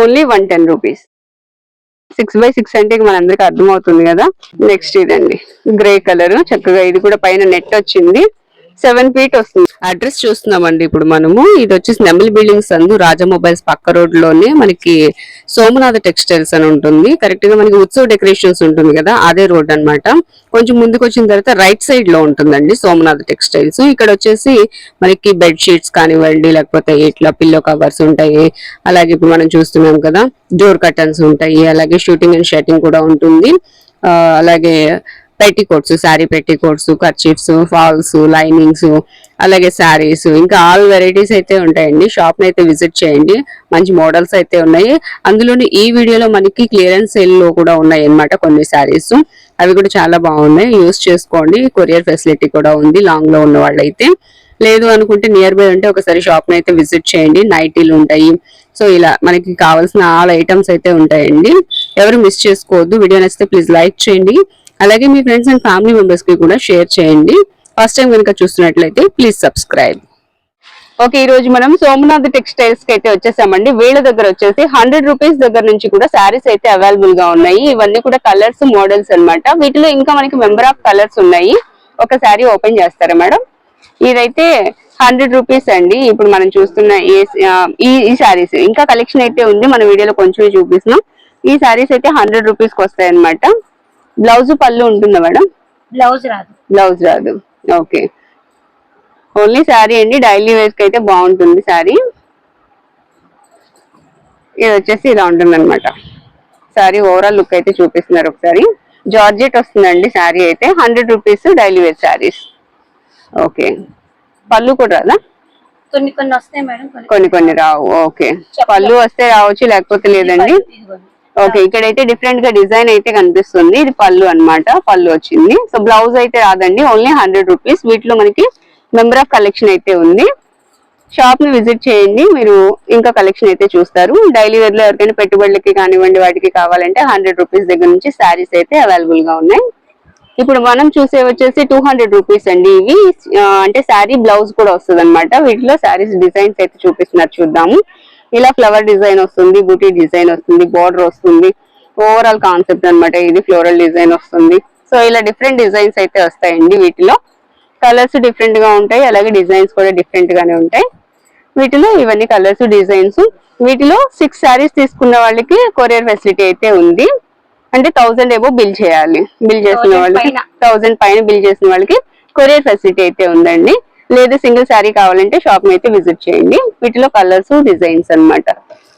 Only one ten rupees. Six by six అంటే మనందరికి అర్థమవుతుంది కదా. నెక్స్ట్ ఇదండి. Grey colour. చక్కగా ఇది కూడా పైన నెట్ వచ్చింది. సెవెన్ ఫీట్ వస్తుంది. అడ్రస్ చూస్తున్నామండి ఇప్పుడు మనము. ఇది వచ్చేసి నెమలి బిల్డింగ్స్ అందు రాజా మొబైల్స్ పక్క రోడ్లోనే మనకి సోమనాథ టెక్స్టైల్స్ అని ఉంటుంది. కరెక్ట్గా మనకి ఉత్సవ డెకరేషన్స్ ఉంటుంది కదా అదే రోడ్ అన్నమాట. కొంచెం ముందుకు వచ్చిన తర్వాత రైట్ సైడ్లో ఉంటుందండి సోమనాథ టెక్స్టైల్స్. ఇక్కడ వచ్చేసి మనకి బెడ్ షీట్స్ కానివ్వండి లేకపోతే ఇట్లా పిల్లో కవర్స్ ఉంటాయి. అలాగే ఇప్పుడు మనం చూస్తున్నాం కదా డోర్ కర్టన్స్ ఉంటాయి. అలాగే షూటింగ్ అండ్ షర్టింగ్ కూడా ఉంటుంది. ఆ, అలాగే పెట్టి కోట్స్ శారీ పెట్టి కోట్స్ కర్చీఫ్స్ ఫాల్స్ లైనింగ్స్ అలాగే శారీస్ ఇంకా ఆల్ వెరైటీస్ అయితే ఉంటాయండి. షాప్ని అయితే విజిట్ చేయండి. మంచి మోడల్స్ అయితే ఉన్నాయి. అందులోని ఈ వీడియోలో మనకి క్లియరెన్స్ సేల్లో కూడా ఉన్నాయి అన్నమాట కొన్ని శారీస్. అవి కూడా చాలా బాగున్నాయి. యూస్ చేసుకోండి. కొరియర్ ఫెసిలిటీ కూడా ఉంది లాంగ్లో ఉన్న వాళ్ళైతే. లేదు అనుకుంటే నియర్ బై ఉంటే ఒకసారి షాప్ని అయితే విజిట్ చేయండి. నైటీలు ఉంటాయి. సో ఇలా మనకి కావాల్సిన ఆల్ ఐటమ్స్ అయితే ఉంటాయండి. ఎవరు మిస్ చేసుకోవద్దు. వీడియో నచ్చితే ప్లీజ్ లైక్ చేయండి. అలాగే మీ ఫ్రెండ్స్ అండ్ ఫ్యామిలీ మెంబర్స్కి కూడా షేర్ చేయండి. ఫస్ట్ టైం కనుక చూస్తున్నట్లయితే ప్లీజ్ సబ్స్క్రైబ్ ఓకే ఈ రోజు మనం సోమనాథ్ టెక్స్టైల్స్కి అయితే వచ్చేసామండి. వీళ్ళ దగ్గర వచ్చేసి హండ్రెడ్ రూపీస్ దగ్గర నుంచి కూడా శారీస్ అయితే అవైలబుల్గా ఉన్నాయి. ఇవన్నీ కూడా కలర్స్ మోడల్స్ అన్నమాట. వీటిలో ఇంకా మనకి మెంబర్ ఆఫ్ కలర్స్ ఉన్నాయి. ఒక శారీ ఓపెన్ చేస్తారా మేడం? ఇదైతే హండ్రెడ్ రూపీస్ అండి. ఇప్పుడు మనం చూస్తున్న ఈ ఈ శారీస్ ఇంకా కలెక్షన్ అయితే ఉంది. మన వీడియోలో కొంచెం చూపిస్తున్నాం. ఈ శారీస్ అయితే హండ్రెడ్ రూపీస్కి వస్తాయి అనమాట బ్లౌజ్ పళ్ళు ఉంటుందా మేడం? బ్లౌజ్ రాదు. బ్లౌజ్ రాదు. ఓకే. ఓన్లీ శారీ అండి. డైలీ వేర్కి అయితే బాగుంటుంది శారీ. ఇది వచ్చేసి ఇలా ఉంటుంది అనమాట శారీ ఓవరాల్ లుక్ అయితే చూపిస్తున్నారు ఒకసారి. జార్జెట్ వస్తుందండి శారీ అయితే. Hundred rupees daily wear saris. Okay. పళ్ళు కూడా రాదా? కొన్ని కొన్ని వస్తాయి మేడం కొన్ని కొన్ని రావు. ఓకే. పళ్ళు వస్తే రావచ్చు లేకపోతే లేదండి. ఓకే ఇక్కడైతే డిఫరెంట్గా డిజైన్ అయితే కనిపిస్తుంది. ఇది పళ్ళు అన్నమాట. పళ్ళు వచ్చింది. సో బ్లౌజ్ అయితే రాదండి. ఓన్లీ హండ్రెడ్ రూపీస్ వీటిలో మనకి మెంబర్ ఆఫ్ కలెక్షన్ అయితే ఉంది. షాప్ని విజిట్ చేయండి. మీరు ఇంకా కలెక్షన్ అయితే చూస్తారు. డైలీ వేర్లో ఎవరికైనా పెట్టుబడులకి కానివ్వండి వాటికి కావాలంటే హండ్రెడ్ రూపీస్ దగ్గర నుంచి శారీస్ అయితే అవైలబుల్గా ఉన్నాయి. ఇప్పుడు మనం చూసే వచ్చేసి టూ హండ్రెడ్ రూపీస్ అండి ఇవి. అంటే శారీ బ్లౌజ్ కూడా వస్తుంది అనమాట వీటిలో శారీస్ డిజైన్స్ అయితే చూపిస్తున్నారు. చూద్దాము. ఇలా ఫ్లవర్ డిజైన్ వస్తుంది బూటీ డిజైన్ వస్తుంది బార్డర్ వస్తుంది. ఓవరాల్ కాన్సెప్ట్ అన్నమాట ఇది ఫ్లోరల్ డిజైన్ వస్తుంది. సో ఇలా డిఫరెంట్ డిజైన్స్ అయితే వస్తాయండి వీటిలో. కలర్స్ డిఫరెంట్గా ఉంటాయి అలాగే డిజైన్స్ కూడా డిఫరెంట్ గానే ఉంటాయి. వీటిలో ఇవన్నీ కలర్స్ డిజైన్స్ వీటిలో సిక్స్ శారీస్ తీసుకున్న వాళ్ళకి కొరియర్ ఫెసిలిటీ అయితే ఉంది. అంటే థౌసండ్ ఏవో బిల్ చేయాలి. బిల్ చేసిన 1000 వాళ్ళకి. థౌసండ్ పైన బిల్ చేసిన వాళ్ళకి కొరియర్ ఫెసిలిటీ అయితే ఉందండి. లేదు సింగిల్ శారీ కావాలంటే షాప్ అయితే విజిట్ చేయండి. వీటిలో కలర్స్ డిజైన్స్ అనమాట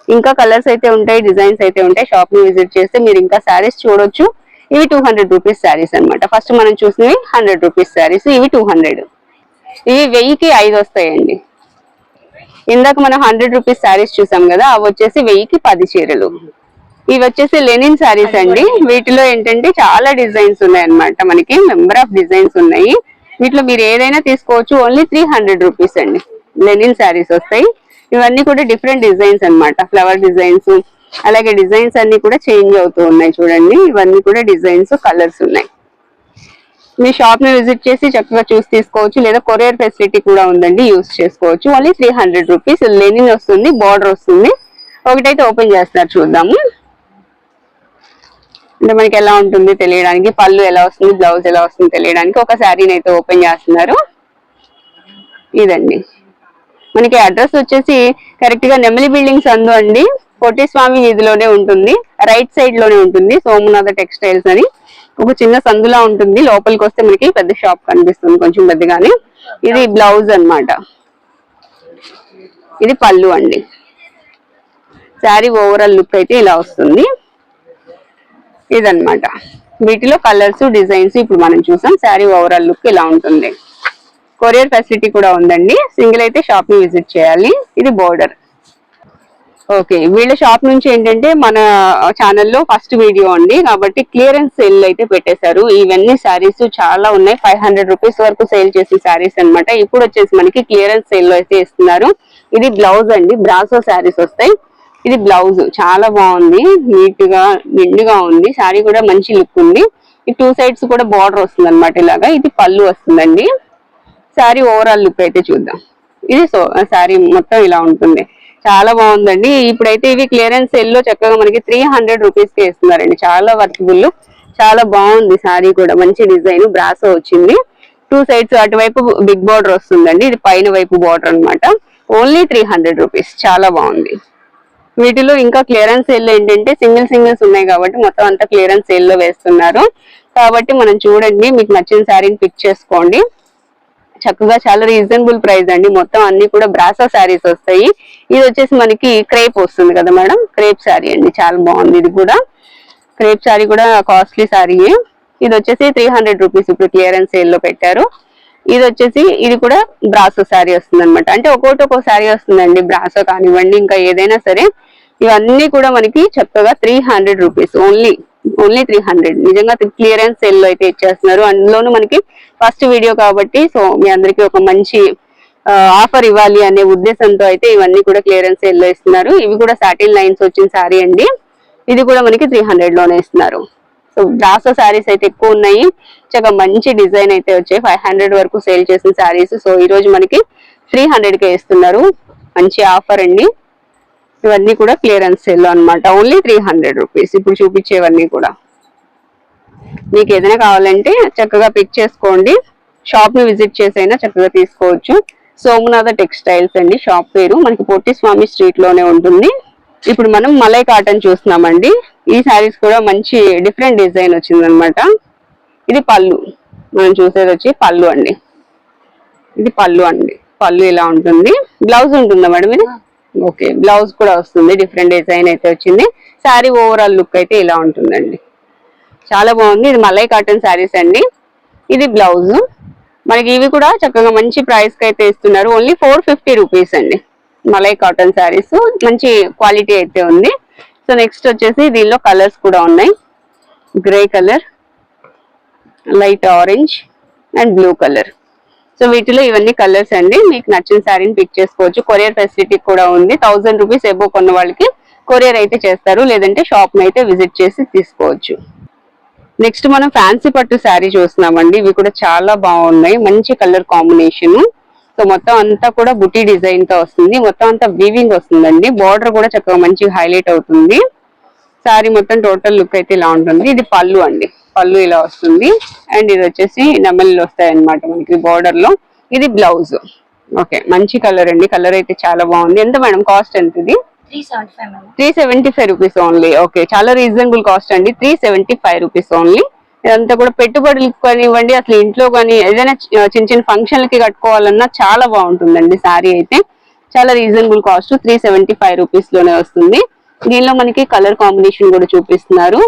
ఇంకా కలర్స్ అయితే ఉంటాయి డిజైన్స్ అయితే ఉంటాయి. షాప్ని విజిట్ చేస్తే మీరు ఇంకా శారీస్ చూడొచ్చు. ఇవి టూ హండ్రెడ్ రూపీస్ శారీస్ అనమాట ఫస్ట్ మనం చూసినవి హండ్రెడ్ రూపీస్ శారీస్ ఇవి టూ హండ్రెడ్ ఇవి వెయ్యికి ఐదు వస్తాయండి. ఇందాక మనం హండ్రెడ్ రూపీస్ శారీస్ చూసాం కదా అవి వచ్చేసి వెయ్యికి పది చీరలు. ఇవి వచ్చేసి లెనిన్ శారీస్ అండి. వీటిలో ఏంటంటే చాలా డిజైన్స్ ఉన్నాయి అనమాట మనకి. మెంబర్ ఆఫ్ డిజైన్స్ ఉన్నాయి. వీటిలో మీరు ఏదైనా తీసుకోవచ్చు. ఓన్లీ త్రీ హండ్రెడ్ రూపీస్ అండి. లెనిన్ శారీస్ వస్తాయి. ఇవన్నీ కూడా డిఫరెంట్ డిజైన్స్ అన్నమాట. ఫ్లవర్ డిజైన్స్ అలాగే డిజైన్స్ అన్ని కూడా చేంజ్ అవుతూ ఉన్నాయి చూడండి. ఇవన్నీ కూడా డిజైన్స్ కలర్స్ ఉన్నాయి. మీ షాప్ని విజిట్ చేసి చక్కగా చూసి తీసుకోవచ్చు. లేదా కొరియర్ ఫెసిలిటీ కూడా ఉందండి యూస్ చేసుకోవచ్చు. Only three hundred rupees linen వస్తుంది బార్డర్ వస్తుంది. ఒకటైతే ఓపెన్ చేస్తున్నారు చూద్దాము. అంటే మనకి ఎలా ఉంటుంది తెలియడానికి పళ్ళు ఎలా వస్తుంది బ్లౌజ్ ఎలా వస్తుంది తెలియడానికి ఒక శారీని అయితే ఓపెన్ చేస్తున్నారు. ఇదండి. మనకి అడ్రస్ వచ్చేసి కరెక్ట్గా నెమలి బిల్డింగ్స్ అందు అండి. కోటి స్వామి వీధిలోనే ఉంటుంది. రైట్ సైడ్లోనే ఉంటుంది. సోమనాథ టెక్స్టైల్స్ అని. ఒక చిన్న సందులా ఉంటుంది. లోపలికి వస్తే మనకి పెద్ద షాప్ కనిపిస్తుంది కొంచెం పెద్దగానే. ఇది బ్లౌజ్ అన్నమాట. ఇది పళ్ళు అండి. శారీ ఓవరాల్ లుక్ అయితే ఇలా వస్తుంది. ఇదనమాట వీటిలో కలర్స్ డిజైన్స్ ఇప్పుడు మనం చూసాం. శారీ ఓవరాల్ లుక్ ఇలా ఉంటుంది. కొరియర్ ఫెసిలిటీ కూడా ఉందండి. సింగిల్ అయితే షాప్ని విజిట్ చేయాలి. ఇది బోర్డర్. ఓకే వీళ్ళ షాప్ నుంచి ఏంటంటే మన ఛానల్లో ఫస్ట్ వీడియో అండి. కాబట్టి క్లియరెన్స్ సేల్ అయితే పెట్టేశారు. ఇవన్నీ శారీస్ చాలా ఉన్నాయి. ఫైవ్ హండ్రెడ్ రూపీస్ వరకు సేల్ చేసిన శారీస్ అన్నమాట. ఇప్పుడు వచ్చేసి మనకి క్లియరెన్స్ సేల్లో అయితే ఇస్తున్నారు. ఇది బ్లౌజ్ అండి. బ్రాసో శారీస్ వస్తాయి. ఇది బ్లౌజ్ చాలా బాగుంది నీట్గా నిండుగా ఉంది శారీ కూడా మంచి లుక్ ఉంది. ఈ టూ సైడ్స్ కూడా బార్డర్ వస్తుంది అనమాట ఇలాగా ఇది పళ్ళు వస్తుందండి. శారీ ఓవరాల్ లుక్ అయితే చూద్దాం. ఇది సో శారీ మొత్తం ఇలా ఉంటుంది. చాలా బాగుందండి. ఇప్పుడైతే ఇవి క్లియరెన్స్ సెల్లో చక్కగా మనకి త్రీ హండ్రెడ్ రూపీస్కి ఇస్తున్నారండి. చాలా వర్కబుల్ చాలా బాగుంది సారీ కూడా మంచి డిజైన్ బ్రాసో వచ్చింది. టూ సైడ్స్ అటువైపు బిగ్ బార్డర్ వస్తుందండి ఇది పైన వైపు బార్డర్ అనమాట ఓన్లీ త్రీ హండ్రెడ్ రూపీస్ చాలా బాగుంది. వీటిలో ఇంకా క్లియరెన్స్ సేల్ ఏంటంటే సింగిల్ సింగిల్స్ ఉన్నాయి కాబట్టి మొత్తం అంతా క్లియరెన్స్ సేల్లో వేస్తున్నారు. కాబట్టి మనం చూడండి మీకు నచ్చిన శారీని పిక్ చేసుకోండి. చక్కగా చాలా రీజనబుల్ ప్రైస్ అండి. మొత్తం అన్ని కూడా బ్రాసో శారీస్ వస్తాయి. ఇది వచ్చేసి మనకి క్రేప్ వస్తుంది కదా మేడం? క్రేప్ శారీ అండి. చాలా బాగుంది ఇది కూడా. క్రేప్ శారీ కూడా కాస్ట్లీ శారీ ఇది వచ్చేసి త్రీ హండ్రెడ్ రూపీస్ ఇప్పుడు క్లియరెన్స్ సేల్లో పెట్టారు. ఇది వచ్చేసి ఇది కూడా బ్రాసో శారీ వస్తుంది అనమాట అంటే ఒక్కొక్కటి ఒక్కో శారీ వస్తుందండి. బ్రాసో కానివ్వండి ఇంకా ఏదైనా సరే. ఇవన్నీ కూడా మనకి చక్కగా three hundred rupees only only three hundred నిజంగా క్లియరెన్స్ సేల్లో అయితే ఇచ్చేస్తున్నారు. అందులోనూ మనకి ఫస్ట్ వీడియో కాబట్టి సో మీ అందరికీ ఒక మంచి ఆఫర్ ఇవ్వాలి అనే ఉద్దేశంతో అయితే ఇవన్నీ కూడా క్లియరెన్స్ సేల్లో ఇస్తున్నారు. ఇవి కూడా సాటిన్ లైన్స్ వచ్చిన శారీ అండి. ఇది కూడా మనకి త్రీ హండ్రెడ్లోనే ఇస్తున్నారు. సో బ్రాసో శారీస్ అయితే ఎక్కువ ఉన్నాయి. చక్కగా మంచి డిజైన్ అయితే వచ్చాయి. ఫైవ్ హండ్రెడ్ వరకు సేల్ చేసిన శారీస్ సో ఈ రోజు మనకి త్రీ హండ్రెడ్ కే ఇస్తున్నారు. మంచి ఆఫర్ అండి. ఇవన్నీ కూడా క్లియరెన్స్ సేల్ అనమాట ఓన్లీ త్రీ హండ్రెడ్ రూపీస్ ఇప్పుడు చూపించేవన్నీ కూడా. మీకు ఏదైనా కావాలంటే చక్కగా పిక్ చేసుకోండి. షాప్ని విజిట్ చేసైనా చక్కగా తీసుకోవచ్చు. సోమనాథ టెక్స్టైల్స్ అండి షాప్ పేరు. మనకి పొట్టి స్వామి స్ట్రీట్లోనే ఉంటుంది. ఇప్పుడు మనం మలై కాటన్ చూస్తున్నామండి. ఈ శారీస్ కూడా మంచి డిఫరెంట్ డిజైన్ వచ్చింది అనమాట ఇది పళ్ళు. మనం చూసేది వచ్చి పళ్ళు అండి. ఇది పళ్ళు అండి. పళ్ళు ఇలా ఉంటుంది. బ్లౌజ్ ఉంటుందా మేడం ఇది? ఓకే బ్లౌజ్ కూడా వస్తుంది డిఫరెంట్ డిజైన్ అయితే వచ్చింది. శారీ ఓవరాల్ లుక్ అయితే ఇలా ఉంటుందండి. చాలా బాగుంది. ఇది మలై కాటన్ శారీస్ అండి. ఇది బ్లౌజ్. మనకి ఇవి కూడా చక్కగా మంచి ప్రైస్కి అయితే ఇస్తున్నారు. ఓన్లీ ఫోర్ ఫిఫ్టీ రూపీస్ అండి. మలై కాటన్ శారీస్ మంచి క్వాలిటీ అయితే ఉంది. సో నెక్స్ట్ వచ్చేసి దీనిలో కలర్స్ కూడా ఉన్నాయి. Grey colour light orange and blue colour so వీటిలో ఇవన్నీ కలర్స్ అండి. మీకు నచ్చిన శారీని పిక్ చేసుకోవచ్చు. కొరియర్ ఫెసిలిటీ కూడా ఉంది. థౌసండ్ రూపీస్ ఎబో కొన్న వాళ్ళకి కొరియర్ అయితే చేస్తారు. లేదంటే షాప్ని అయితే విజిట్ చేసి తీసుకోవచ్చు. నెక్స్ట్ మనం ఫ్యాన్సీ పట్టు శారీ చూస్తున్నామండి. ఇవి కూడా చాలా బాగున్నాయి. మంచి కలర్ కాంబినేషన్ సో మొత్తం అంతా కూడా బుటీ డిజైన్తో వస్తుంది. మొత్తం అంతా వీవింగ్ వస్తుందండి. బార్డర్ కూడా చక్కగా మంచిగా హైలైట్ అవుతుంది. శారీ మొత్తం టోటల్ లుక్ అయితే ఇలా ఉంటుంది. ఇది పళ్ళు అండి. పళ్ళు ఇలా వస్తుంది. అండ్ ఇది వచ్చేసి నెమళ్ళు వస్తాయి అనమాట మనకి బార్డర్లో. ఇది బ్లౌజ్ ఓకే మంచి కలర్ అండి. కలర్ అయితే చాలా బాగుంది. ఎంత మేడం కాస్ట్ ఎంత ఇది three seventy five rupees only okay చాలా రీజనబుల్ కాస్ట్ అండి. Three seventy five rupees only ఇదంతా కూడా పెట్టుబడులకు కానివ్వండి అసలు ఇంట్లో కానీ ఏదైనా చిన్న చిన్న ఫంక్షన్లకి కట్టుకోవాలన్నా చాలా బాగుంటుందండి శారీ అయితే. చాలా reasonable cost three seventy five రూపీస్లోనే వస్తుంది. దీనిలో మనకి కలర్ కాంబినేషన్ కూడా చూపిస్తున్నారు.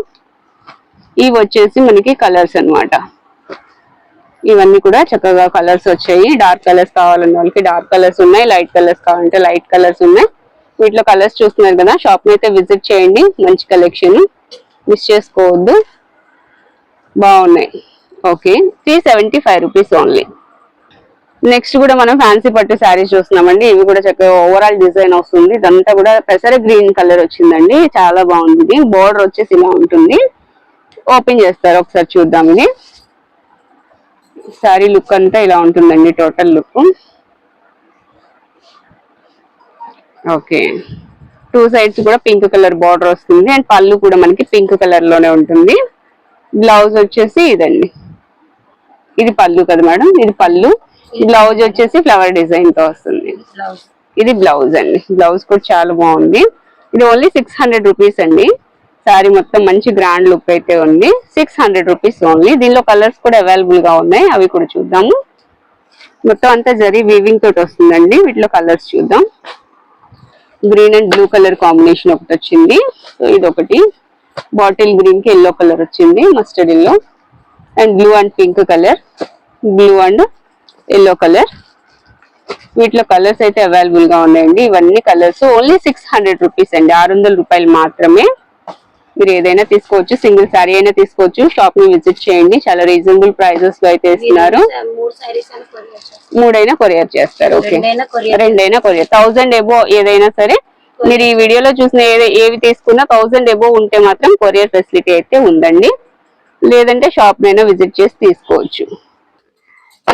ఇవి వచ్చేసి మనకి కలర్స్ అన్నమాట. ఇవన్నీ కూడా చక్కగా కలర్స్ వచ్చాయి. డార్క్ కలర్స్ కావాలన్న వాళ్ళకి డార్క్ కలర్స్ ఉన్నాయి లైట్ కలర్స్ కావాలంటే లైట్ కలర్స్ ఉన్నాయి. వీటిలో కలర్స్ చూస్తున్నారు కదా షాప్ని అయితే విజిట్ చేయండి. మంచి కలెక్షన్ మిస్ చేసుకోవద్దు. బాగున్నాయి. Okay three seventy five rupees only next కూడా మనం ఫ్యాన్సీ పట్టు శారీస్ చూస్తున్నామండి. ఇవి కూడా చక్కగా ఓవరాల్ డిజైన్ వస్తుంది. ఇదంతా కూడా పెసర గ్రీన్ కలర్ వచ్చిందండి. చాలా బాగుంది. బోర్డర్ వచ్చేసి ఇలా ఉంటుంది. ఓపెన్ చేస్తారు. ఒకసారి చూద్దాం ఇది. శారీ లుక్ అంతా ఇలా ఉంటుందండి total look. Okay. Two sides కూడా పింక్ కలర్ బార్డర్ వస్తుంది. అండ్ పళ్ళు కూడా మనకి పింక్ కలర్లోనే ఉంటుంది. బ్లౌజ్ వచ్చేసి ఇదండి. ఇది పళ్ళు కదా మేడం? ఇది పళ్ళు. బ్లౌజ్ వచ్చేసి ఫ్లవర్ డిజైన్తో వస్తుంది. ఇది బ్లౌజ్ అండి. బ్లౌజ్ కూడా చాలా బాగుంది. ఇది ఓన్లీ సిక్స్ హండ్రెడ్ రూపీస్ అండి. శారీ మొత్తం మంచి గ్రాండ్ లుక్ అయితే ఉంది. Six hundred rupees only. దీనిలో కలర్స్ కూడా అవైలబుల్గా ఉన్నాయి. అవి కూడా చూద్దాము. మొత్తం అంతా జరీ వీవింగ్ తోటి వస్తుందండి. వీటిలో కలర్స్ చూద్దాం. Green and blue colour combination ఒకటి వచ్చింది. సో ఇది ఒకటి బాటిల్ గ్రీన్కి ఎల్లో కలర్ వచ్చింది mustard yellow and blue and pink colour blue and yellow colour వీటిలో కలర్స్ అయితే అవైలబుల్గా ఉన్నాయండి. ఇవన్నీ colours only six hundred rupees అండి. ఆరు వందల రూపాయలు మాత్రమే. మీరు ఏదైనా తీసుకోవచ్చు సింగిల్ శారీ అయినా తీసుకోవచ్చు. షాప్ని విజిట్ చేయండి. చాలా రీజనబుల్ ప్రైజెస్లో అయితే ఇస్తున్నారు. మూడైనా కొరియర్ చేస్తారు. ఓకే రెండైనా కొరియర్ థౌసండ్ ఎబో ఏదైనా సరే మీరు ఈ వీడియోలో చూసిన ఏవి తీసుకున్నా థౌసండ్ ఎబో ఉంటే మాత్రం కొరియర్ ఫెసిలిటీ అయితే ఉందండి. లేదంటే షాప్ నైనా విజిట్ చేసి తీసుకోవచ్చు.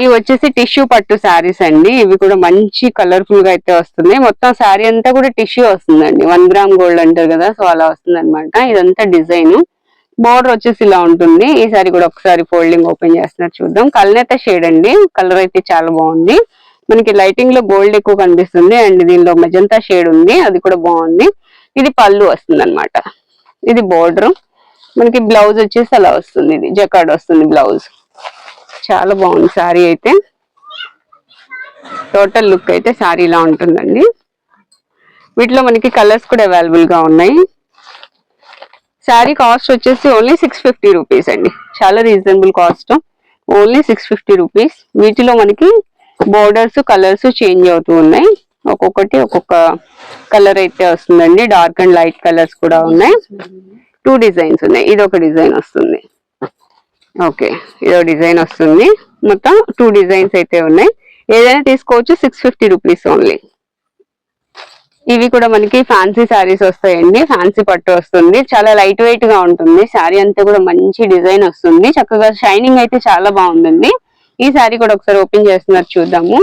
ఇవి వచ్చేసి టిష్యూ పట్టు శారీస్ అండి. ఇవి కూడా మంచి కలర్ఫుల్గా అయితే వస్తుంది. మొత్తం శారీ అంతా కూడా టిష్యూ వస్తుందండి. వన్ గ్రామ్ గోల్డ్ అంటారు కదా సో అలా వస్తుంది అనమాట ఇదంతా డిజైన్. బోర్డర్ వచ్చేసి ఇలా ఉంటుంది. ఈ సారీ కూడా ఒకసారి ఫోల్డింగ్ ఓపెన్ చేస్తున్నారు చూద్దాం. కల్నేత షేడ్ అండి. కలర్ అయితే చాలా బాగుంది. మనకి లైటింగ్లో గోల్డ్ ఎక్కువ కనిపిస్తుంది. అండ్ దీనిలో మెజంతా షేడ్ ఉంది. అది కూడా బాగుంది. ఇది పళ్ళు వస్తుంది అనమాట ఇది బోర్డర్. మనకి బ్లౌజ్ వచ్చేసి అలా వస్తుంది. ఇది జకాడ్ వస్తుంది బ్లౌజ్. చాలా బాగుంది శారీ అయితే. టోటల్ లుక్ అయితే శారీ ఇలా ఉంటుందండి. వీటిలో మనకి కలర్స్ కూడా అవైలబుల్గా ఉన్నాయి. శారీ కాస్ట్ వచ్చేసి ఓన్లీ సిక్స్ ఫిఫ్టీ రూపీస్ అండి. చాలా reasonable cost only six fifty rupees వీటిలో మనకి బోర్డర్స్ కలర్స్ చేంజ్ అవుతూ ఉన్నాయి. ఒక్కొక్కటి ఒక్కొక్క కలర్ అయితే వస్తుందండి. డార్క్ అండ్ లైట్ కలర్స్ కూడా ఉన్నాయి. టూ డిజైన్స్ ఉన్నాయి. ఇది ఒక డిజైన్ వస్తుంది. ఓకే ఇదో డిజైన్ వస్తుంది. మొత్తం టూ డిజైన్స్ అయితే ఉన్నాయి. ఏదైనా తీసుకోవచ్చు సిక్స్ ఫిఫ్టీ రూపీస్ ఓన్లీ ఇవి కూడా మనకి ఫ్యాన్సీ శారీస్ వస్తాయండి. ఫ్యాన్సీ పట్టు వస్తుంది. చాలా లైట్ వెయిట్గా ఉంటుంది. శారీ అంతా కూడా మంచి డిజైన్ వస్తుంది. చక్కగా షైనింగ్ అయితే చాలా బాగుందండి ఈ శారీ కూడా ఒకసారి ఓపెన్ చేస్తున్నారు చూద్దాము.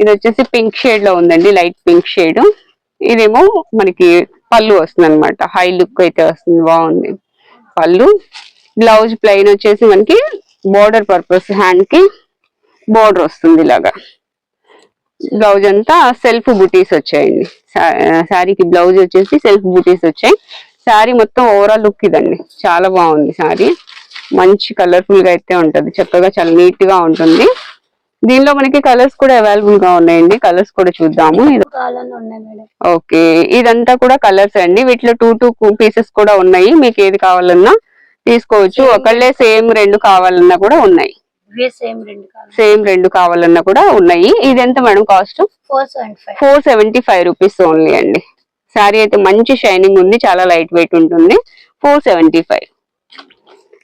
ఇది వచ్చేసి పింక్ షేడ్లో ఉందండి లైట్ పింక్ షేడ్ ఇదేమో మనకి పళ్ళు వస్తుంది అనమాట హై లుక్ అయితే వస్తుంది బాగుంది. పళ్ళు. బ్లౌజ్ ప్లెయిన్ వచ్చేసి మనకి బోర్డర్ పర్పస్ హ్యాండ్కి బోర్డర్ వస్తుంది ఇలాగా. బ్లౌజ్ అంతా సెల్ఫ్ బుటీస్ వచ్చాయండి. శారీకి బ్లౌజ్ వచ్చేసి సెల్ఫ్ బుటీస్ వచ్చాయి. శారీ మొత్తం ఓవరాల్ లుక్ ఇదండి. చాలా బాగుంది శారీ. మంచి కలర్ఫుల్గా అయితే ఉంటది. చక్కగా చాలా నీట్గా ఉంటుంది. దీనిలో మనకి కలర్స్ కూడా అవైలబుల్గా ఉన్నాయండి. కలర్స్ కూడా చూద్దాము. ఓకే. ఇదంతా కూడా కలర్స్ అండి. వీటిలో టూ టూ పీసెస్ కూడా ఉన్నాయి. మీకు ఏది కావాలన్నా తీసుకోవచ్చు. ఒకళ్ళే సేమ్ రెండు కావాలన్నా కూడా ఉన్నాయి. సేమ్ రెండు కావాలన్నా కూడా ఉన్నాయి. ఇది ఎంత madam cost? Four seventy five four seventy five rupees only అండి. శారీ అయితే మంచి షైనింగ్ ఉంది చాలా లైట్ వెయిట్ ఉంటుంది. ఫోర్ సెవెంటీ ఫైవ్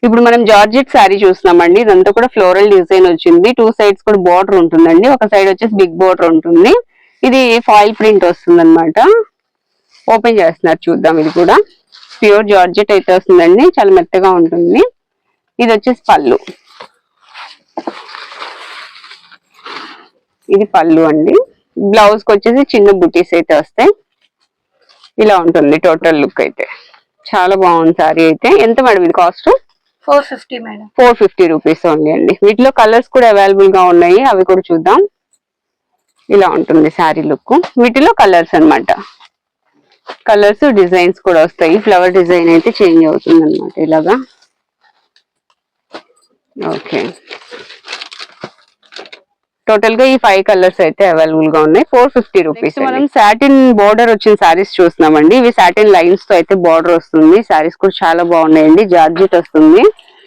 ఇప్పుడు మనం జార్జెట్ శారీ చూస్తున్నామండి. ఇదంతా కూడా ఫ్లోరల్ డిజైన్ వచ్చింది. టూ సైడ్స్ కూడా బార్డర్ ఉంటుందండి. ఒక సైడ్ వచ్చేసి బిగ్ బార్డర్ ఉంటుంది. ఇది ఫాయిల్ ప్రింట్ వస్తుంది ఓపెన్ చేస్తున్నారు చూద్దాం ఇది కూడా. ప్యూర్ జార్జెట్ అయితే వస్తుందండి. చాలా మెత్తగా ఉంటుంది. ఇది వచ్చేసి పళ్ళు. ఇది పళ్ళు అండి. బ్లౌజ్కి వచ్చేసి చిన్న బుటీస్ అయితే వస్తాయి. ఇలా ఉంటుంది టోటల్ లుక్ అయితే. చాలా బాగుంది సారీ అయితే. ఎంత మేడం ఇది cost four fifty madam. Four fifty rupees only అండి. వీటిలో కలర్స్ కూడా అవైలబుల్గా ఉన్నాయి. అవి కూడా చూద్దాం. ఇలా ఉంటుంది శారీ లుక్ వీటిలో కలర్స్ అన్నమాట. కలర్స్ డిజైన్స్ కూడా వస్తాయి. ఫ్లవర్ డిజైన్ అయితే చేంజ్ అవుతుంది అనమాట ఇలాగా. ఓకే. టోటల్గా ఈ ఫైవ్ కలర్స్ అయితే అవైలబుల్గా ఉన్నాయి. ఫోర్ ఫిఫ్టీ రూపీస్ మనం సాటిన్ బోర్డర్ వచ్చిన సారీస్ చూస్తున్నామండి. ఇవి సాటిన్ లైన్స్తో అయితే బోర్డర్ వస్తుంది. సారీస్ కూడా చాలా బాగున్నాయండి. జార్జెట్ వస్తుంది.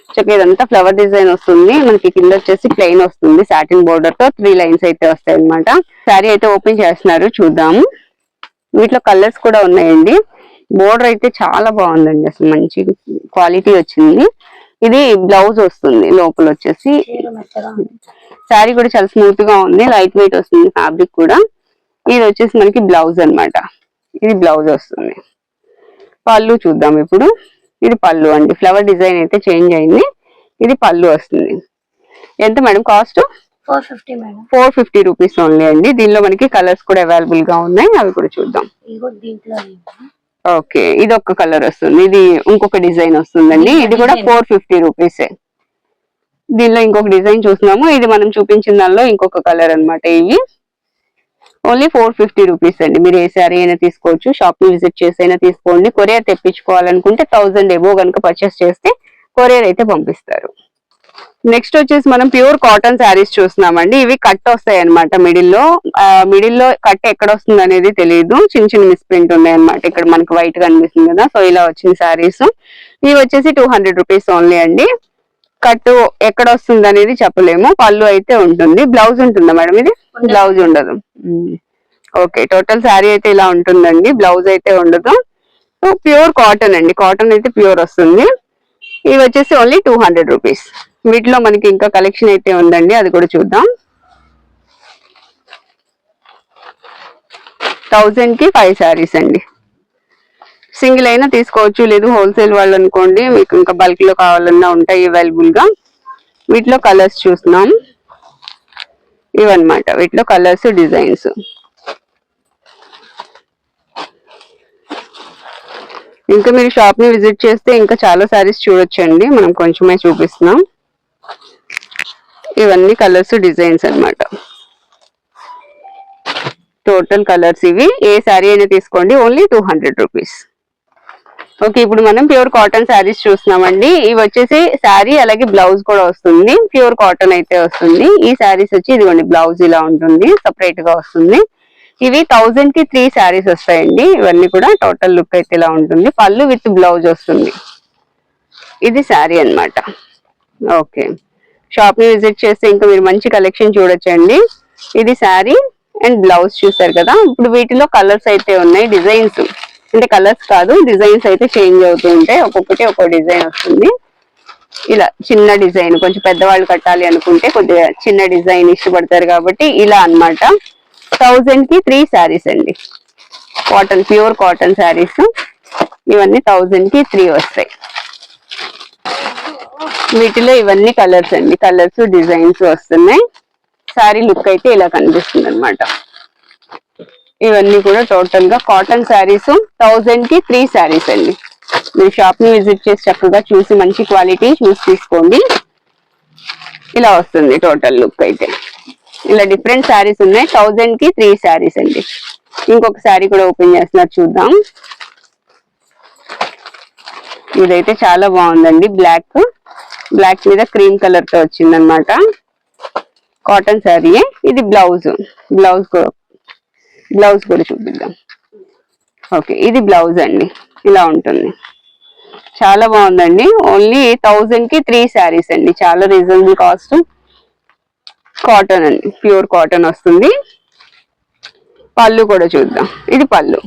చక్క ఇదంతా ఫ్లవర్ డిజైన్ వస్తుంది. మనకి కింద వచ్చేసి ప్లెయిన్ వస్తుంది సాటిన్ బోర్డర్తో త్రీ లైన్స్ అయితే వస్తాయి అనమాట శారీ అయితే ఓపెన్ చేస్తున్నారు. చూద్దాము. వీటిలో కలర్స్ కూడా ఉన్నాయండి. బోర్డర్ అయితే చాలా బాగుందండి. అసలు మంచి క్వాలిటీ వచ్చింది. ఇది బ్లౌజ్ వస్తుంది లోపల వచ్చేసి. శారీ కూడా చాలా స్మూత్గా ఉంది. లైట్ వెయిట్ వస్తుంది ఫ్యాబ్రిక్ కూడా. ఇది వచ్చేసి మనకి బ్లౌజ్ అనమాట ఇది బ్లౌజ్ వస్తుంది. పళ్ళు చూద్దాం ఇప్పుడు. ఇది పళ్ళు అండి. ఫ్లవర్ డిజైన్ అయితే చేంజ్ అయింది. ఇది పళ్ళు వస్తుంది. ఎంత madam cost? Four fifty rupees only అండి. దీనిలో మనకి కలర్స్ కూడా అవైలబుల్గా ఉన్నాయి. అవి కూడా చూద్దాం. ఓకే. ఇది ఒక కలర్ వస్తుంది. ఇది ఇంకొక డిజైన్ వస్తుందండి. ఇది కూడా ఫోర్ ఫిఫ్టీ రూపీస్. దీనిలో ఇంకొక డిజైన్ చూస్తున్నాము. ఇది మనం చూపించిన దానిలో ఇంకొక కలర్ అన్నమాట ఇవి. ఓన్లీ ఫోర్ ఫిఫ్టీ రూపీస్ అండి. మీరు ఏ శారీ అయినా తీసుకోవచ్చు. షాప్ని విజిట్ చేసి అయినా తీసుకోండి. కొరియర్ తెప్పించుకోవాలనుకుంటే థౌసండ్ ఎబో కనుక పర్చేస్ చేస్తే కొరియర్ అయితే పంపిస్తారు. నెక్స్ట్ వచ్చేసి మనం ప్యూర్ కాటన్ శారీస్ చూస్తున్నామండి. ఇవి కట్ వస్తాయి అనమాట మిడిల్లో మిడిల్లో కట్ ఎక్కడ వస్తుంది అనేది తెలియదు చిన్న చిన్న మిస్ ప్రింట్ ఉన్నాయి అనమాట ఇక్కడ మనకి వైట్ కనిపిస్తుంది కదా సో ఇలా వచ్చిన శారీస్ ఇవి వచ్చేసి టూ హండ్రెడ్ రూపీస్ ఓన్లీ అండి. కట్ ఎక్కడ వస్తుంది అనేది చెప్పలేము. పళ్ళు అయితే ఉంటుంది. బ్లౌజ్ ఉంటుందా మేడం ఇది? బ్లౌజ్ ఉండదు. ఓకే టోటల్ శారీ అయితే ఇలా ఉంటుందండి. బ్లౌజ్ అయితే ఉండదు. సో ప్యూర్ కాటన్ అండి. కాటన్ అయితే ప్యూర్ వస్తుంది. ఇవి వచ్చేసి ఓన్లీ టూ హండ్రెడ్ రూపీస్ వీటిలో మనకి ఇంకా కలెక్షన్ అయితే ఉందండి. అది కూడా చూద్దాం. థౌజండ్కి ఫైవ్ శారీస్ అండి. సింగిల్ అయినా తీసుకోవచ్చు లేదు హోల్సేల్ వాళ్ళు అనుకోండి మీకు ఇంకా బల్క్లో కావాలన్నా ఉంటాయి అవైలబుల్గా. వీటిలో కలర్స్ చూస్తున్నాం. ఇవన్నమాట. వీటిలో కలర్స్ డిజైన్స్ ఇంకా మీరు షాప్ని విజిట్ చేస్తే ఇంకా చాలా సారీస్ చూడొచ్చండి. మనం కొంచెమే చూపిస్తున్నాం. ఇవన్నీ కలర్స్ డిజైన్స్ అన్నమాట. టోటల్ కలర్స్ ఇవి. ఏ శారీ అయినా తీసుకోండి. Only two hundred rupees okay ఇప్పుడు మనం ప్యూర్ కాటన్ శారీస్ చూస్తున్నామండి. ఇవి వచ్చేసి శారీ అలాగే బ్లౌజ్ కూడా వస్తుంది. ప్యూర్ కాటన్ అయితే వస్తుంది. ఈ శారీస్ వచ్చి ఇదిగోండి బ్లౌజ్ ఇలా ఉంటుంది. సపరేట్గా వస్తుంది. ఇవి థౌజండ్కి త్రీ శారీస్ వస్తాయండి. ఇవన్నీ కూడా టోటల్ లుక్ అయితే ఇలా ఉంటుంది. పళ్ళు విత్ బ్లౌజ్ వస్తుంది. ఇది శారీ అన్నమాట. ఓకే షాప్ని విజిట్ చేస్తే ఇంకా మీరు మంచి కలెక్షన్ చూడొచ్చండి. ఇది శారీ అండ్ బ్లౌజ్ చూసారు కదా. ఇప్పుడు వీటిలో కలర్స్ అయితే ఉన్నాయి డిజైన్స్. అంటే కలర్స్ కాదు డిజైన్స్ అయితే చేంజ్ అవుతూ ఉంటాయి. ఒక్కొక్కటి ఒక్కో డిజైన్ వస్తుంది. ఇలా చిన్న డిజైన్ కొంచెం పెద్దవాళ్ళు కట్టాలి అనుకుంటే కొద్దిగా చిన్న డిజైన్ ఇష్టపడతారు కాబట్టి ఇలా అన్నమాట. థౌజండ్కి త్రీ శారీస్ అండి. Cotton pure cotton saris. ఇవన్నీ థౌజండ్కి త్రీ వస్తాయి. వీటిలో ఇవన్నీ కలర్స్ అండి. కలర్స్ డిజైన్స్ వస్తున్నాయి. శారీ లుక్ అయితే ఇలా కనిపిస్తుంది అనమాట ఇవన్నీ కూడా టోటల్గా కాటన్ శారీస్ థౌజండ్కి త్రీ శారీస్ అండి. మీరు షాప్ని విజిట్ చేసి చక్కగా చూసి మంచి క్వాలిటీ చూసి తీసుకోండి. ఇలా వస్తుంది టోటల్ లుక్ అయితే. ఇలా డిఫరెంట్ శారీస్ ఉన్నాయి. థౌజండ్కి త్రీ శారీస్ అండి. ఇంకొక శారీ కూడా ఓపెన్ చేస్తున్నారు. చూద్దాం. ఇదైతే చాలా బాగుందండి. బ్లాక్. బ్లాక్ మీద క్రీమ్ కలర్తో వచ్చిందనమాట కాటన్ శారీ. ఇది బ్లౌజ్. బ్లౌజ్ బ్లౌజ్ కూడా చూపిద్దాం. ఓకే ఇది బ్లౌజ్ అండి. ఇలా ఉంటుంది. చాలా బాగుందండి. ఓన్లీ థౌజండ్కి త్రీ శారీస్ అండి. చాలా రీజనబుల్ కాస్ట్. కాటన్ అండి. ప్యూర్ కాటన్ వస్తుంది. పళ్ళు కూడా చూద్దాం. ఇది పళ్ళు.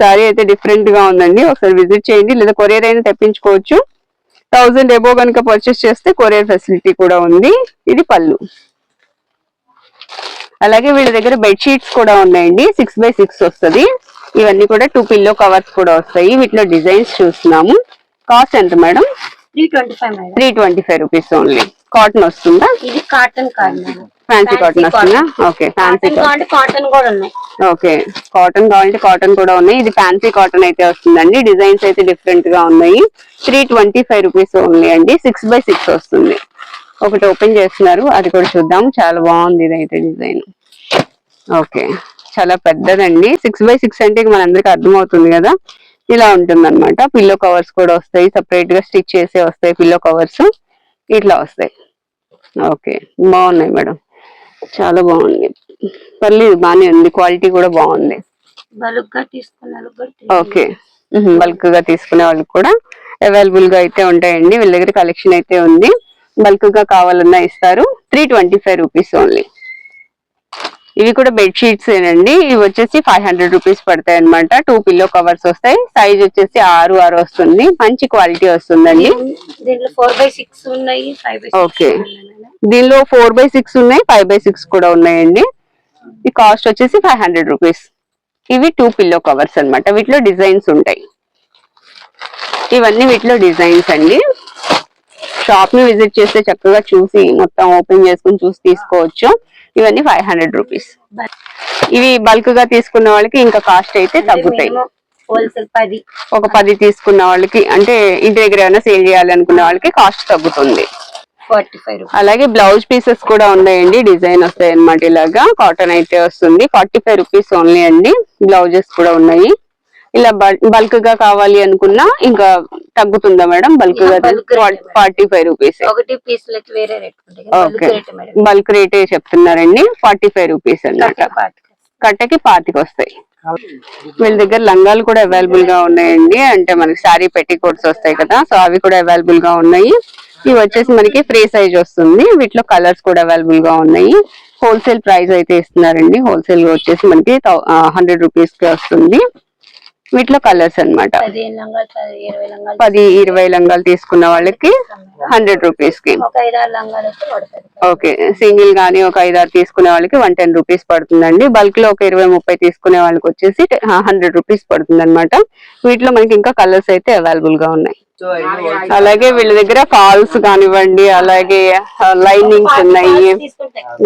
సారీ అయితే డిఫరెంట్గా ఉందండి. ఒకసారి విజిట్ చేయండి. లేదా కొరియర్ అయినా తెప్పించుకోవచ్చు. థౌజండ్ ఎబో కనుక పర్చేస్ చేస్తే కొరియర్ ఫెసిలిటీ కూడా ఉంది. ఇది పళ్ళు. అలాగే వీళ్ళ దగ్గర బెడ్షీట్స్ కూడా ఉన్నాయండి. సిక్స్ బై సిక్స్ వస్తుంది. ఇవన్నీ కూడా టూ పిల్లో కవర్స్ కూడా వస్తాయి. వీటిలో డిజైన్స్ చూస్తున్నాము. కాస్ట్ ఎంత madam three twenty five three twenty five rupees only cotton వస్తుందా? ఇది కాటన్ కాదు ఫ్యాన్సీ కాటన్ వస్తుందా? ఓకే ఫ్యాన్సీ కాటన్ కూడా ఉన్నాయి. ఓకే కాటన్ కావాలంటే కాటన్ కూడా ఉన్నాయి. ఇది ఫ్యాన్సీ కాటన్ అయితే వస్తుందండి. డిజైన్స్ అయితే డిఫరెంట్గా ఉన్నాయి. Three twenty five rupees only అండి. సిక్స్ బై సిక్స్ వస్తుంది. ఒకటి ఓపెన్ చేస్తున్నారు. అది కూడా చూద్దాం. చాలా బాగుంది ఇదైతే డిజైన్ ఓకే చాలా పెద్దదండి. సిక్స్ బై సిక్స్ అంటే మనందరికి అర్థమవుతుంది కదా. ఇలా ఉంటుంది అనమాట పిల్లో కవర్స్ కూడా వస్తాయి. సపరేట్గా స్టిచ్ చేసే వస్తాయి. పిల్లో కవర్స్ ఇట్లా వస్తాయి. ఓకే బాగున్నాయి మేడం. చాలా బాగుంది. పర్లేదు బాగానే ఉంది. క్వాలిటీ కూడా బాగుంది. ఓకే. బల్క్గా తీసుకునే వాళ్ళకి కూడా అవైలబుల్గా అయితే ఉంటాయండి. వీళ్ళ దగ్గర కలెక్షన్ అయితే ఉంది. బల్క్గా కావాలన్నా ఇస్తారు. Three twenty five rupees only. ఇవి కూడా బెడ్ షీట్స్ ఏనండి. ఇవి వచ్చేసి ఫైవ్ హండ్రెడ్ రూపీస్ పడతాయి అనమాట టూ పిల్లో కవర్స్ వస్తాయి. సైజ్ వచ్చేసి ఆరు ఆరు వస్తుంది. మంచి క్వాలిటీ వస్తుందండి. దీంట్లో ఫోర్ బై సిక్స్ ఉన్నాయి ఫైవ్ బై Okay. దీనిలో ఫోర్ బై సిక్స్ ఉన్నాయి ఫైవ్ బై సిక్స్ కూడా ఉన్నాయండి. ఈ కాస్ట్ వచ్చేసి ఫైవ్ హండ్రెడ్ రూపీస్ ఇవి టూ పిల్లో కవర్స్ అన్నమాట. వీటిలో డిజైన్స్ ఉంటాయి. ఇవన్నీ వీటిలో డిజైన్స్ అండి. షాప్ని విజిట్ చేస్తే చక్కగా చూసి మొత్తం ఓపెన్ చేసుకుని చూసి తీసుకోవచ్చు. ఇవన్నీ ఫైవ్ హండ్రెడ్ రూపీస్. ఇవి బల్క్గా తీసుకున్న వాళ్ళకి ఇంకా కాస్ట్ అయితే తగ్గుతాయి. హోల్సేల్ పది. ఒక పది తీసుకున్న వాళ్ళకి అంటే ఇంటి దగ్గర ఏమైనా సేల్ చేయాలి అనుకున్న వాళ్ళకి కాస్ట్ తగ్గుతుంది. Forty five rupees. అలాగే బ్లౌజ్ పీసెస్ కూడా ఉన్నాయండి డిజైన్ వస్తాయి అన్నమాట ఇలాగా. కాటన్ అయితే వస్తుంది. ఫార్టీ ఫైవ్ రూపీస్ ఓన్లీ అండి బ్లౌజెస్ కూడా ఉన్నాయి. ఇలా బల్క్గా కావాలి అనుకున్నా ఇంకా తగ్గుతుందా మేడం? బల్క్గా ఫార్టీ ఫైవ్ రూపీస్. ఒకటి పీసులకి వేరే రేట్ ఉంటుంది ఓకే. బల్క్ రేటే చెప్తున్నారండి. ఫార్టీ ఫైవ్ రూపీస్ అన్నమాట. కట్టకి పాతికి వస్తాయి. వీళ్ళ దగ్గర లంగాలు కూడా అవైలబుల్గా ఉన్నాయండి. అంటే మనకి శారీ పెట్టి కోట్స్ వస్తాయి కదా సో అవి కూడా అవైలబుల్గా ఉన్నాయి. ఇవి వచ్చేసి మనకి ఫ్రీ సైజ్ వస్తుంది. వీటిలో కలర్స్ కూడా అవైలబుల్గా ఉన్నాయి. హోల్సేల్ ప్రైస్ అయితే ఇస్తున్నారండి. హోల్సేల్ వచ్చేసి మనకి హండ్రెడ్ రూపీస్కి వస్తుంది. వీటిలో కలర్స్ లంగాలు పది ఇరవై లంగాలు తీసుకున్న వాళ్ళకి హండ్రెడ్ రూపీస్కి. ఓకే సింగిల్ గానీ ఒక ఐదారు తీసుకునే వాళ్ళకి వన్ టెన్ రూపీస్ పడుతుందండి. బల్క్లో ఒక ఇరవై ముప్పై తీసుకునే వాళ్ళకి వచ్చేసి హండ్రెడ్ రూపీస్ పడుతుంది అనమాట వీటిలో మనకి ఇంకా కలర్స్ అయితే అవైలబుల్గా ఉన్నాయి. అలాగే వీళ్ళ దగ్గర ఫాల్స్ కానివ్వండి అలాగే లైనింగ్స్ ఉన్నాయి.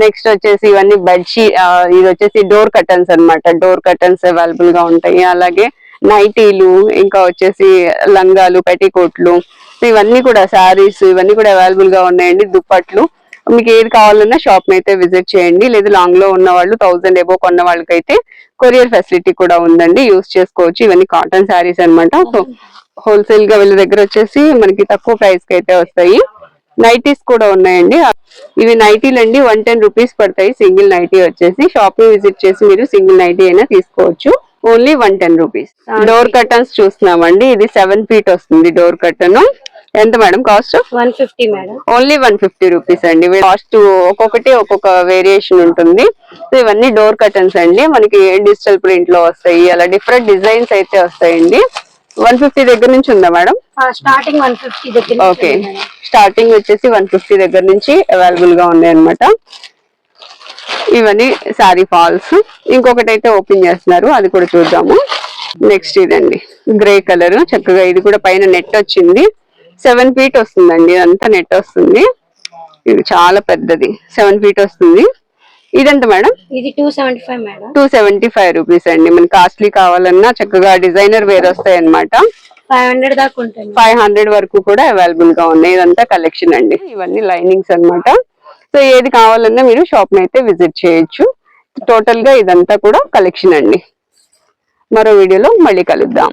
నెక్స్ట్ వచ్చేసి ఇవన్నీ బెడ్షీట్ ఇది వచ్చేసి డోర్ కర్టన్స్ అన్నమాట. డోర్ కర్టన్స్ అవైలబుల్గా ఉంటాయి. అలాగే నైటీలు ఇంకా వచ్చేసి లంగాలు పెట్టికోట్లు ఇవన్నీ కూడా శారీస్ ఇవన్నీ కూడా అవైలబుల్గా ఉన్నాయండి దుప్పట్లు. మీకు ఏది కావాలన్నా షాప్ని అయితే విజిట్ చేయండి. లేదు లాంగ్లో ఉన్న వాళ్ళు థౌసండ్ ఎబో కొన్న వాళ్ళకైతే కొరియర్ ఫెసిలిటీ కూడా ఉందండి. యూస్ చేసుకోవచ్చు. ఇవన్నీ కాటన్ శారీస్ అన్నమాట. సో హోల్సేల్గా వీళ్ళ దగ్గర వచ్చేసి మనకి తక్కువ ప్రైస్కి అయితే వస్తాయి. నైటీస్ కూడా ఉన్నాయండి. ఇవి నైటీలు అండి వన్ టెన్ రూపీస్ పడతాయి. సింగిల్ నైటీ వచ్చేసి. షాప్ని విజిట్ చేసి మీరు సింగిల్ నైటీ అయినా తీసుకోవచ్చు. Only one ten rupees door curtains చూస్తున్నామండి. ఇది సెవెన్ ఫీట్ వస్తుంది డోర్ కర్టన్ ఎంత madam cost one fifty madam. Only one fifty rupees అండి. కాస్ట్ ఒక్కొక్కటి ఒక్కొక్క వేరియేషన్ ఉంటుంది. సో ఇవన్నీ డోర్ కర్టన్స్ అండి. మనకి డిజిటల్ ప్రింట్లో వస్తాయి. అలా డిఫరెంట్ డిజైన్స్ అయితే వస్తాయండి. వన్ ఫిఫ్టీ దగ్గర నుంచి ఉందా మేడం? స్టార్టింగ్ వన్ ఫిఫ్టీ దగ్గర ఓకే. స్టార్టింగ్ వచ్చేసి వన్ ఫిఫ్టీ దగ్గర నుంచి అవైలబుల్గా ఉన్నాయి అనమాట ఇవన్నీ శారీ ఫాల్స్ ఇంకొకటి అయితే ఓపెన్ చేస్తున్నారు అది కూడా చూద్దాము. నెక్స్ట్ ఇదండి. గ్రే కలర్ చక్కగా ఇది కూడా పైన నెట్ వచ్చింది. సెవెన్ ఫీట్ వస్తుందండి ఇదంతా నెట్ వస్తుంది. ఇది చాలా పెద్దది. సెవెన్ ఫీట్ వస్తుంది. ఇదంతా మేడం? ఇది two seventy five madam. Two seventy five rupees అండి. మనకి కాస్ట్లీ కావాలన్నా చక్కగా డిజైనర్ వేర్ వస్తాయి అనమాట ఫైవ్ హండ్రెడ్ దాకా ఉంటుంది. ఫైవ్ హండ్రెడ్ వరకు కూడా అవైలబుల్గా ఉన్నాయి. ఇదంతా కలెక్షన్ అండి. ఇవన్నీ లైనింగ్స్ అన్నమాట. సో ఏది కావాలన్నా మీరు షాప్ని అయితే విజిట్ చేయొచ్చు. టోటల్గా ఇదంతా కూడా కలెక్షన్ అండి. మరో వీడియోలో మళ్ళీ కలుద్దాం.